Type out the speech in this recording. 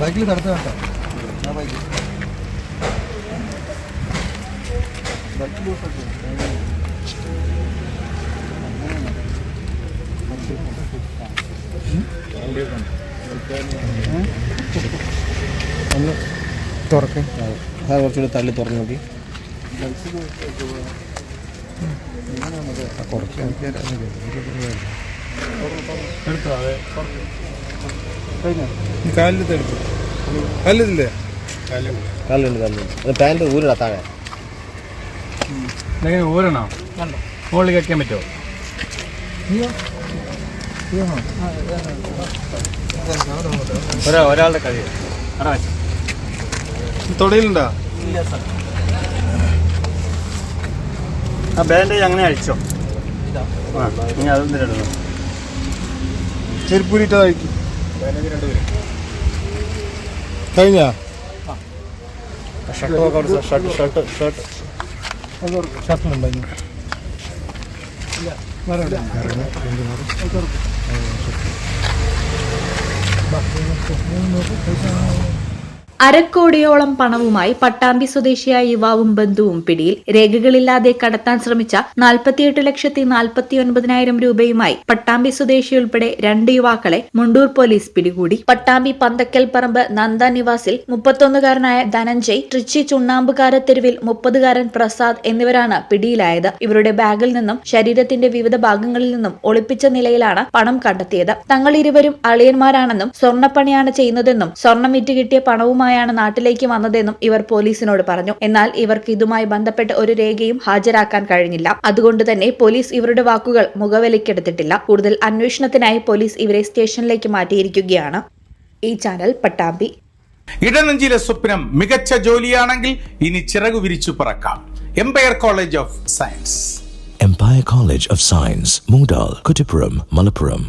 ബൈക്കിൽ തടുത്ത് വേണ്ട ആ ബൈക്ക്. ഒന്ന് തുറക്ക്. അത് കുറച്ചുകൂടി തള്ളി തുറന്നു നോക്കി. കല്ലുണ്ട് കല്ലുണ്ട്. അത് പാന്റ് ഊരിടാ താഴെ. ഇതെങ്ങനെ ഊരണോ? മുകളിൽ വെക്കാൻ പറ്റുമോ? ഒരാ ഒരാളുടെ കഴിയും അവിടെ ഇല്ല സർ. ആ ബാൻഡേജ് അങ്ങനെ അഴിച്ചോ. ആ ഇനി അതൊന്നും ചെരുപ്പൂരിട്ട് കഴിക്കും കഴിഞ്ഞാ? ഷർട്ട് നോക്കാം ഷർട്ട് ഷർട്ട് ഷർട്ട് ഷട്ടിലുണ്ടായിരുന്നു അരക്കോടിയോളം പണവുമായി പട്ടാമ്പി സ്വദേശിയായ യുവാവും ബന്ധുവും പിടിയിൽ രേഖകളില്ലാതെ കടത്താൻ ശ്രമിച്ച നാൽപ്പത്തിയെട്ട് ലക്ഷത്തി നാൽപ്പത്തി ഒൻപതിനായിരം രൂപയുമായി പട്ടാമ്പി സ്വദേശി ഉൾപ്പെടെ രണ്ട് യുവാക്കളെ മുണ്ടൂർ പോലീസ് പിടികൂടി. പട്ടാമ്പി പന്തക്കൽ പറമ്പ് നന്ദ നിവാസിൽ മുപ്പത്തൊന്നുകാരനായ ധനഞ്ജയ് ട്രിച്ചി ചുണ്ണാമ്പുകാര തെരുവിൽ മുപ്പതുകാരൻ പ്രസാദ് എന്നിവരാണ് പിടിയിലായത്. ഇവരുടെ ബാഗിൽ നിന്നും ശരീരത്തിന്റെ വിവിധ ഭാഗങ്ങളിൽ നിന്നും ഒളിപ്പിച്ച നിലയിലാണ് പണം കണ്ടെത്തിയത്. തങ്ങൾ ഇരുവരും അളിയന്മാരാണെന്നും സ്വർണപ്പണിയാണ് ചെയ്യുന്നതെന്നും സ്വർണം വിറ്റ് കിട്ടിയ പണവുമായാണ് നാട്ടിലേക്ക് വന്നതെന്നും ഇവർ പോലീസിനോട് പറഞ്ഞു. എന്നാൽ ഇവർക്ക് ഇതുമായി ബന്ധപ്പെട്ട ഒരു രേഖയും ഹാജരാക്കാൻ കഴിഞ്ഞില്ല. അതുകൊണ്ട് തന്നെ പോലീസ് ഇവരുടെ വാക്കുകൾ മുഖവിലക്കെടുത്തിട്ടില്ല കൂടുതൽ അന്വേഷണത്തിനായി പോലീസ് ഇവരെ സ്റ്റേഷനിലേക്ക് മാറ്റിയിരിക്കുകയാണ്. ഈ ചാനൽ പട്ടാമ്പി. ഇടനഞ്ചിലെ സ്വപ്നം മികച്ച ജോലിയാണെങ്കിൽ ഇനി ചിറകു വിരിച്ചു പറക്കാം. Empire college of science Empire college of science Moondal, Kuttipuram, Malappuram.